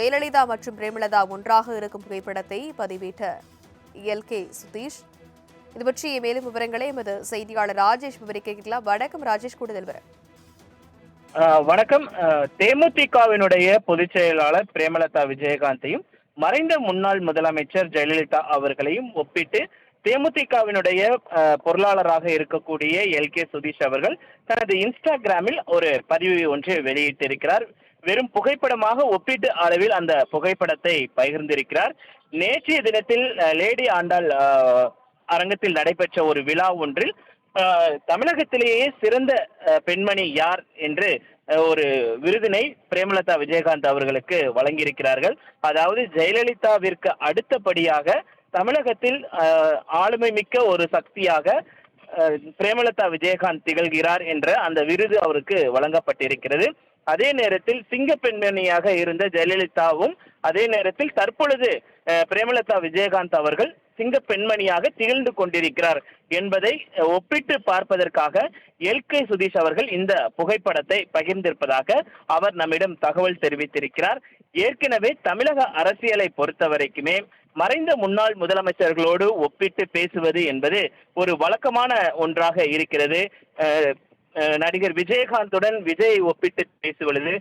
ஜெயலலிதா மற்றும் பிரேமலதா ஒன்றாக இருக்கும் புகைப்படத்தை பதிவிட்ட எல். கே. சுதீஷ். இது பற்றிய மேலும் விவரங்களை எமது செய்தியாளர் ராஜேஷ் விவரிக்க கேட்கலாம். வணக்கம் ராஜேஷ் கூடுதல் விவரம். ஆஹ் வணக்கம். தேமுதிகவினுடைய பொதுச் செயலாளர் பிரேமலதா விஜயகாந்தையும் மறைந்த முன்னாள் முதலமைச்சர் ஜெயலலிதா அவர்களையும் ஒப்பிட்டு தேமுதிகவினுடைய பொருளாளராக இருக்கக்கூடிய எல். கே. சுதீஷ் அவர்கள் தனது இன்ஸ்டாகிராமில் ஒரு பதிவு ஒன்றை வெளியிட்டிருக்கிறார். வெறும் புகைப்படமாக ஒப்பீட்டு அளவில் அந்த புகைப்படத்தை பகிர்ந்திருக்கிறார். நேற்றைய தினத்தில் லேடி ஆண்டாள் அரங்கத்தில் நடைபெற்ற ஒரு விழா ஒன்றில் தமிழகத்திலேயே சிறந்த பெண்மணி யார் என்று ஒரு விருதினை பிரேமலதா விஜயகாந்த் அவர்களுக்கு வழங்கியிருக்கிறார்கள். அதாவது ஜெயலலிதாவிற்கு அடுத்தபடியாக தமிழகத்தில் ஆளுமை மிக்க ஒரு சக்தியாக பிரேமலதா விஜயகாந்த் திகழ்கிறார் என்ற அந்த விருது அவருக்கு வழங்கப்பட்டிருக்கிறது. அதே நேரத்தில் சிங்க பெண்மணியாக இருந்த ஜெயலலிதாவும் அதே நேரத்தில் தற்பொழுது பிரேமலதா விஜயகாந்த் அவர்கள் சிங்க பெண்மணியாக திகழ்ந்து கொண்டிருக்கிறார் என்பதை ஒப்பிட்டு பார்ப்பதற்காக எல் கே சுதீஷ் அவர்கள் இந்த புகைப்படத்தை பகிர்ந்திருப்பதாக அவர் நம்மிடம் தகவல் தெரிவித்திருக்கிறார். ஏற்கனவே தமிழக அரசியலை பொறுத்த வரைக்குமே மறைந்த முன்னாள் முதலமைச்சர்களோடு ஒப்பிட்டு பேசுவது என்பது ஒரு வழக்கமான ஒன்றாக இருக்கிறது. நடிகர் விஜயகாந்துடன் விஜயை ஒப்பிட்டு பேசுவது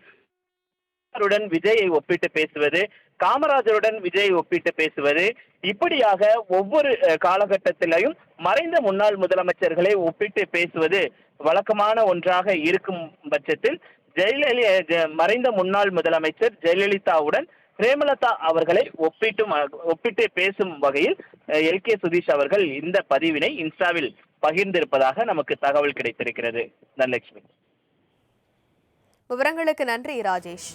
காமராஜருடன் விஜயை ஒப்பிட்டு பேசுவது காமராஜருடன் விஜயை ஒப்பிட்டு பேசுவது இப்படியாக ஒவ்வொரு காலகட்டத்திலையும் மறைந்த முன்னாள் முதலமைச்சர்களை ஒப்பிட்டு பேசுவது வழக்கமான ஒன்றாக இருக்கும் பட்சத்தில் ஜெயலலிதா மறைந்த முன்னாள் முதலமைச்சர் ஜெயலலிதாவுடன் பிரேமலதா அவர்களை ஒப்பிட்டும் ஒப்பிட்டு பேசும் வகையில் எல் கே சுதீஷ் அவர்கள் இந்த பதிவினை இன்ஸ்டாவில் பகிர்ந்திருப்பதாக நமக்கு தகவல் கிடைத்திருக்கிறது. தனலட்சுமி விவரங்களுக்கு நன்றி ராஜேஷ்.